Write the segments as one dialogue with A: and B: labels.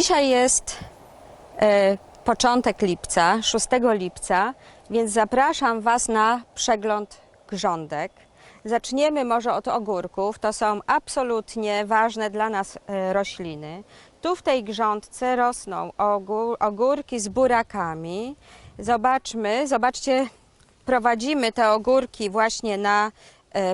A: Dzisiaj jest e, początek lipca, 6 lipca, więc zapraszam Was na przegląd grządek. Zaczniemy może od ogórków. To są absolutnie ważne dla nas e, rośliny. Tu w tej grządce rosną ogór, ogórki z burakami. Zobaczmy, zobaczcie, prowadzimy te ogórki właśnie na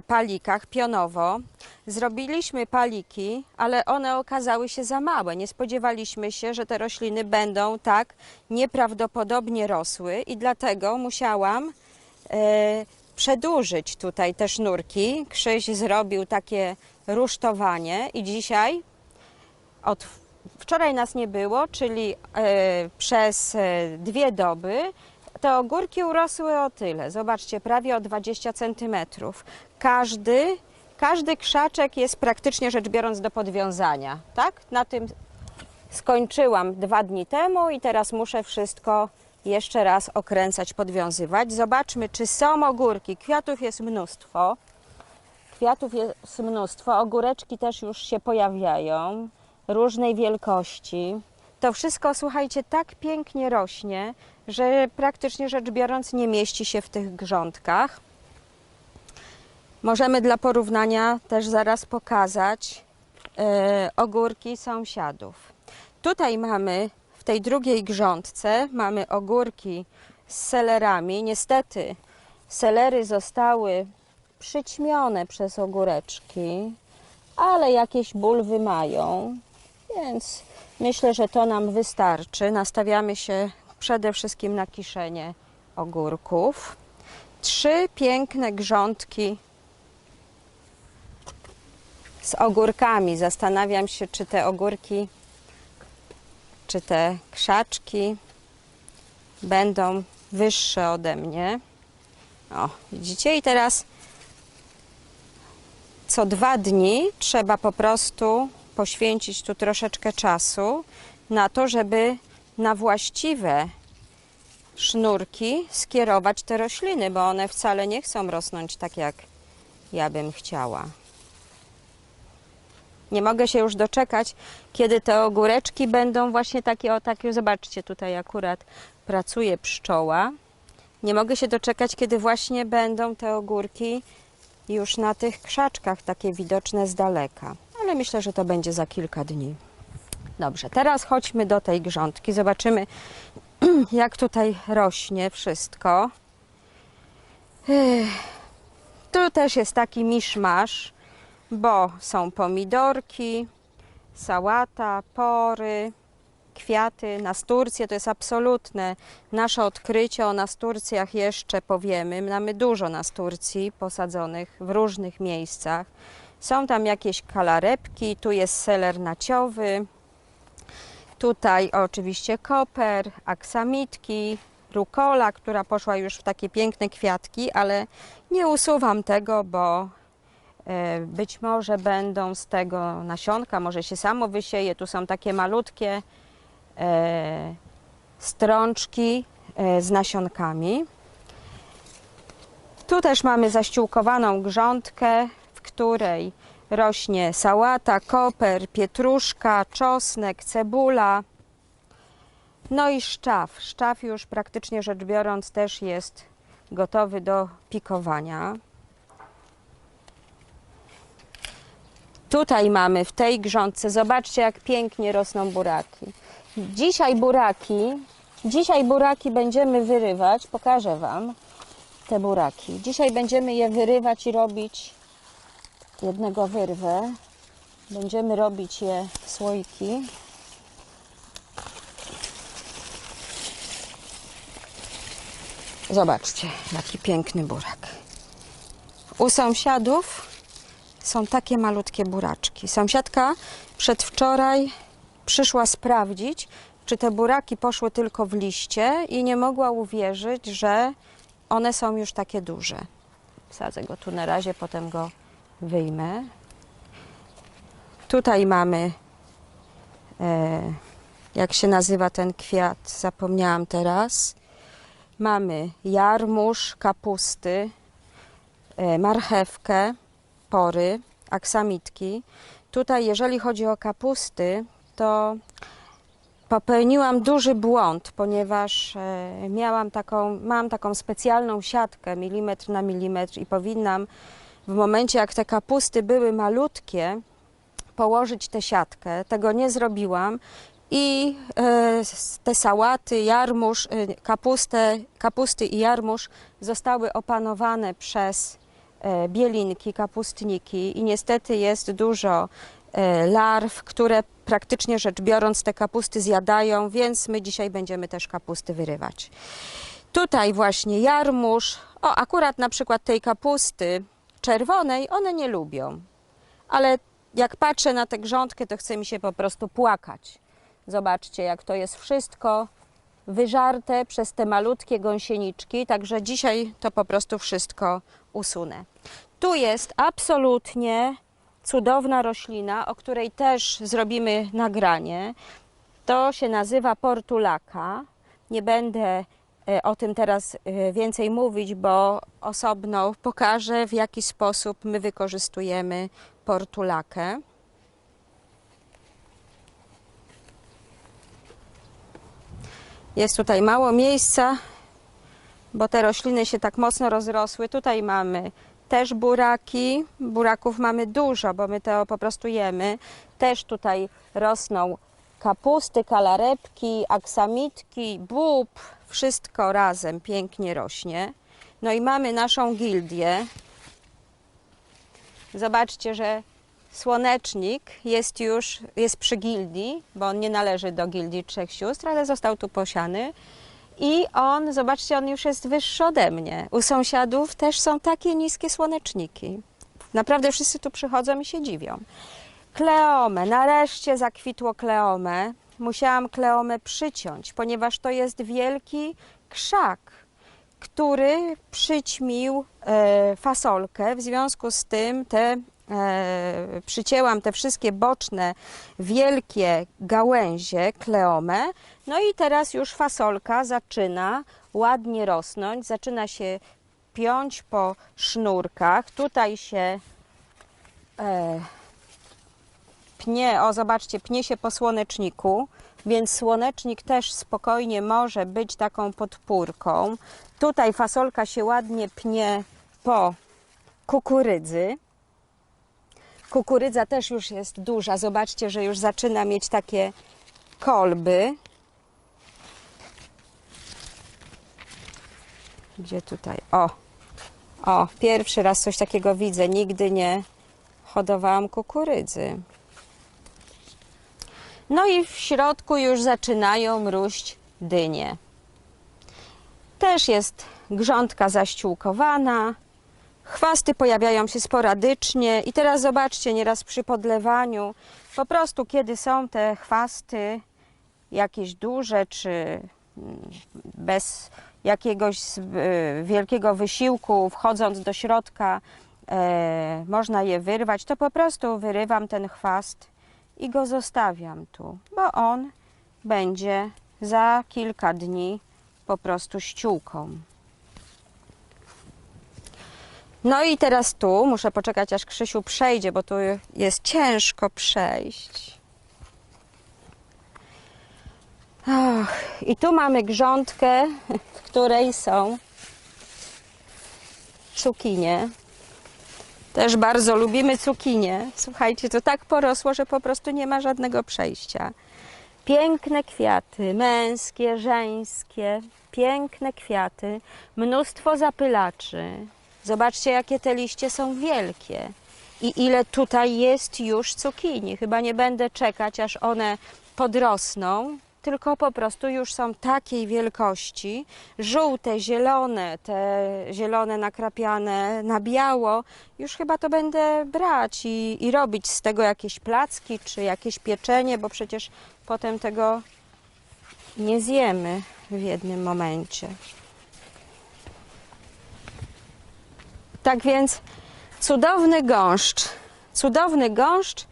A: palikach pionowo. Zrobiliśmy paliki, ale one okazały się za małe. Nie spodziewaliśmy się, że te rośliny będą tak nieprawdopodobnie rosły i dlatego musiałam e, przedłużyć tutaj te sznurki. Krzyś zrobił takie rusztowanie i dzisiaj od wczoraj nas nie było, czyli e, przez e, dwie doby te ogórki urosły o tyle. Zobaczcie, prawie o 20 centymetrów. Każdy, każdy krzaczek jest praktycznie rzecz biorąc do podwiązania. Tak? Na tym skończyłam dwa dni temu i teraz muszę wszystko jeszcze raz okręcać, podwiązywać. Zobaczmy, czy są ogórki. Kwiatów jest mnóstwo. Kwiatów jest mnóstwo, ogóreczki też już się pojawiają, różnej wielkości. To wszystko, słuchajcie, tak pięknie rośnie, że praktycznie rzecz biorąc nie mieści się w tych grządkach. Możemy dla porównania też zaraz pokazać e, ogórki sąsiadów. Tutaj mamy w tej drugiej grządce mamy ogórki z selerami. Niestety selery zostały przyćmione przez ogóreczki, ale jakieś bulwy mają, więc myślę, że to nam wystarczy. Nastawiamy się przede wszystkim na kiszenie ogórków. Trzy piękne grządki z ogórkami. Zastanawiam się, czy te ogórki, czy te krzaczki będą wyższe ode mnie. O, widzicie? I teraz co dwa dni trzeba po prostu poświęcić tu troszeczkę czasu na to, żeby na właściwe sznurki skierować te rośliny, bo one wcale nie chcą rosnąć tak, jak ja bym chciała. Nie mogę się już doczekać, kiedy te ogóreczki będą właśnie takie, o takie, zobaczcie, tutaj akurat pracuje pszczoła. Nie mogę się doczekać, kiedy właśnie będą te ogórki już na tych krzaczkach takie widoczne z daleka. Ale myślę, że to będzie za kilka dni. Dobrze, teraz chodźmy do tej grządki. Zobaczymy, jak tutaj rośnie wszystko. Tu też jest taki miszmasz, bo są pomidorki, sałata, pory, kwiaty, nasturcje. To jest absolutne nasze odkrycie. O nasturcjach jeszcze powiemy. Mamy dużo nasturcji posadzonych w różnych miejscach. Są tam jakieś kalarepki, tu jest seler naciowy, tutaj oczywiście koper, aksamitki, rukola, która poszła już w takie piękne kwiatki, ale nie usuwam tego, bo być może będą z tego nasionka, może się samo wysieje. Tu są takie malutkie e, strączki e, z nasionkami. Tu też mamy zaściółkowaną grządkę, w której rośnie sałata, koper, pietruszka, czosnek, cebula. No i szczaw. Szczaw już praktycznie rzecz biorąc też jest gotowy do pikowania. Tutaj mamy w tej grządce, zobaczcie jak pięknie rosną buraki. Dzisiaj buraki, dzisiaj buraki będziemy wyrywać, pokażę Wam te buraki. Dzisiaj będziemy je wyrywać i robić, jednego wyrwę, będziemy robić je w słoiki. Zobaczcie, jaki piękny burak. U sąsiadów są takie malutkie buraczki. Sąsiadka przedwczoraj przyszła sprawdzić, czy te buraki poszły tylko w liście i nie mogła uwierzyć, że one są już takie duże. Wsadzę go tu na razie, potem go wyjmę. Tutaj mamy, e, jak się nazywa ten kwiat, zapomniałam teraz. Mamy jarmuż, kapusty, e, marchewkę, pory, aksamitki. Tutaj, jeżeli chodzi o kapusty, to popełniłam duży błąd, ponieważ e, miałam taką, mam taką specjalną siatkę milimetr na milimetr i powinnam w momencie, jak te kapusty były malutkie, położyć tę siatkę. Tego nie zrobiłam i e, te sałaty, jarmuż, e, kapustę, kapusty i jarmuż zostały opanowane przez bielinki, kapustniki i niestety jest dużo e, larw, które praktycznie rzecz biorąc te kapusty zjadają, więc my dzisiaj będziemy też kapusty wyrywać. Tutaj właśnie jarmuż, o akurat na przykład tej kapusty czerwonej, one nie lubią, ale jak patrzę na tę grządkę, to chce mi się po prostu płakać. Zobaczcie, jak to jest wszystko wyżarte przez te malutkie gąsieniczki, także dzisiaj to po prostu wszystko usunę. Tu jest absolutnie cudowna roślina, o której też zrobimy nagranie. To się nazywa portulaka. Nie będę e, o tym teraz e, więcej mówić, bo osobno pokażę, w jaki sposób my wykorzystujemy portulakę. Jest tutaj mało miejsca, bo te rośliny się tak mocno rozrosły. Tutaj mamy też buraki. Buraków mamy dużo, bo my to po prostu jemy. Też tutaj rosną kapusty, kalarepki, aksamitki, bób. Wszystko razem pięknie rośnie. No i mamy naszą gildię. Zobaczcie, że słonecznik jest już jest przy gildii, bo on nie należy do gildii trzech sióstr, ale został tu posiany. I on, zobaczcie, on już jest wyższy ode mnie. U sąsiadów też są takie niskie słoneczniki. Naprawdę wszyscy tu przychodzą i się dziwią. Kleomę, nareszcie zakwitło kleomę. Musiałam kleomę przyciąć, ponieważ to jest wielki krzak, który przyćmił e, fasolkę. W związku z tym te e, przycięłam te wszystkie boczne, wielkie gałęzie, kleomę. No i teraz już fasolka zaczyna ładnie rosnąć, zaczyna się piąć po sznurkach. Tutaj się e, pnie, o zobaczcie, pnie się po słoneczniku, więc słonecznik też spokojnie może być taką podpórką. Tutaj fasolka się ładnie pnie po kukurydzy. Kukurydza też już jest duża. Zobaczcie, że już zaczyna mieć takie kolby. Gdzie tutaj? O, o, pierwszy raz coś takiego widzę. Nigdy nie hodowałam kukurydzy. No i w środku już zaczynają róść dynie. Też jest grządka zaściółkowana. Chwasty pojawiają się sporadycznie i teraz zobaczcie, nieraz przy podlewaniu, po prostu kiedy są te chwasty jakieś duże czy mm, bez jakiegoś y, wielkiego wysiłku, wchodząc do środka, e, można je wyrwać, to po prostu wyrywam ten chwast i go zostawiam tu, bo on będzie za kilka dni po prostu ściółką. No i teraz tu muszę poczekać, aż Krzysiu przejdzie, bo tu jest ciężko przejść. Och, I tu mamy grządkę, w której są cukinie. Też bardzo lubimy cukinie. Słuchajcie, to tak porosło, że po prostu nie ma żadnego przejścia. Piękne kwiaty, męskie, żeńskie, piękne kwiaty, mnóstwo zapylaczy. Zobaczcie, jakie te liście są wielkie. I ile tutaj jest już cukinii. Chyba nie będę czekać, aż one podrosną, tylko po prostu już są takiej wielkości. Żółte, zielone, te zielone nakrapiane na biało. Już chyba to będę brać i, i robić z tego jakieś placki czy jakieś pieczenie, bo przecież potem tego nie zjemy w jednym momencie. Tak więc cudowny gąszcz, cudowny gąszcz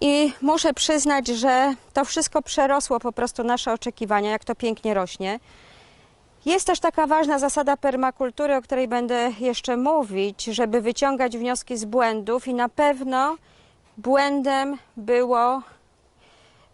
A: i muszę przyznać, że to wszystko przerosło po prostu nasze oczekiwania, jak to pięknie rośnie. Jest też taka ważna zasada permakultury, o której będę jeszcze mówić, żeby wyciągać wnioski z błędów i na pewno błędem było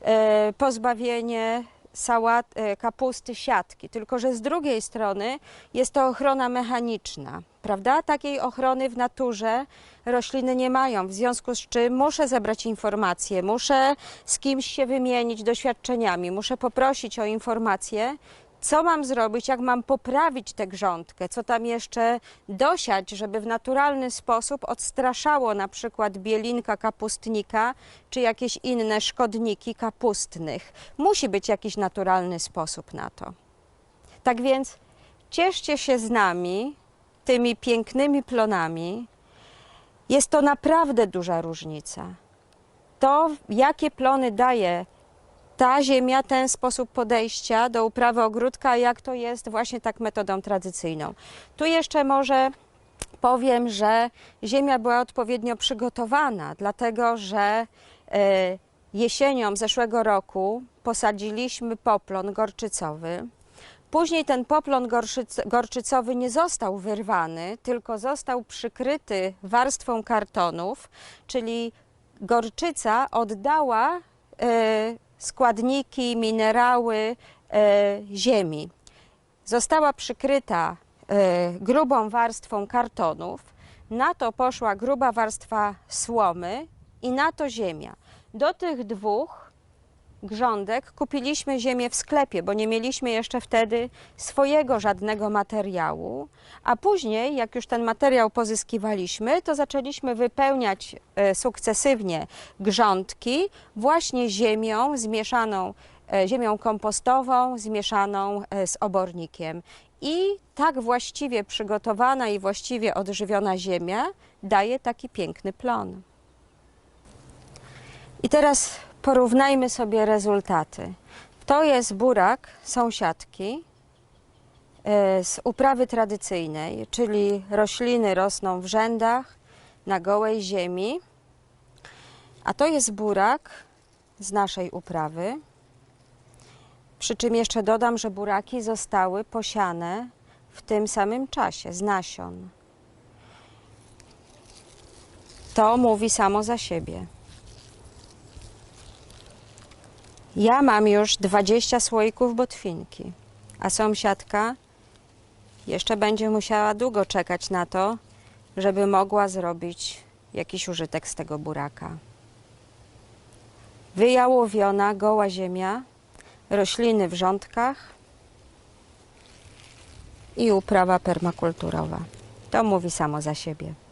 A: e, pozbawienie sałat, e, kapusty, siatki, tylko że z drugiej strony jest to ochrona mechaniczna, prawda? Takiej ochrony w naturze rośliny nie mają, w związku z czym muszę zebrać informacje, muszę z kimś się wymienić doświadczeniami, muszę poprosić o informacje, co mam zrobić, jak mam poprawić tę grządkę, co tam jeszcze dosiać, żeby w naturalny sposób odstraszało na przykład bielinka kapustnika czy jakieś inne szkodniki kapustnych. Musi być jakiś naturalny sposób na to. Tak więc cieszcie się z nami tymi pięknymi plonami. Jest to naprawdę duża różnica. To, jakie plony daje ta ziemia, ten sposób podejścia do uprawy ogródka, jak to jest właśnie tak metodą tradycyjną. Tu jeszcze może powiem, że ziemia była odpowiednio przygotowana, dlatego że e, jesienią zeszłego roku posadziliśmy poplon gorczycowy. Później ten poplon gorczycowy nie został wyrwany, tylko został przykryty warstwą kartonów, czyli gorczyca oddała e, składniki, minerały e, ziemi. Została przykryta e, grubą warstwą kartonów, na to poszła gruba warstwa słomy i na to ziemia. Do tych dwóch grządek kupiliśmy ziemię w sklepie, bo nie mieliśmy jeszcze wtedy swojego żadnego materiału, a później, jak już ten materiał pozyskiwaliśmy, to zaczęliśmy wypełniać e, sukcesywnie grządki właśnie ziemią zmieszaną, e, ziemią kompostową zmieszaną e, z obornikiem. I tak właściwie przygotowana i właściwie odżywiona ziemia daje taki piękny plon. I teraz porównajmy sobie rezultaty. To jest burak sąsiadki e, z uprawy tradycyjnej, czyli rośliny rosną w rzędach na gołej ziemi, a to jest burak z naszej uprawy. Przy czym jeszcze dodam, że buraki zostały posiane w tym samym czasie z nasion. To mówi samo za siebie. Ja mam już 20 słoików botwinki, a sąsiadka jeszcze będzie musiała długo czekać na to, żeby mogła zrobić jakiś użytek z tego buraka. Wyjałowiona, goła ziemia, rośliny w rządkach i uprawa permakulturowa. To mówi samo za siebie.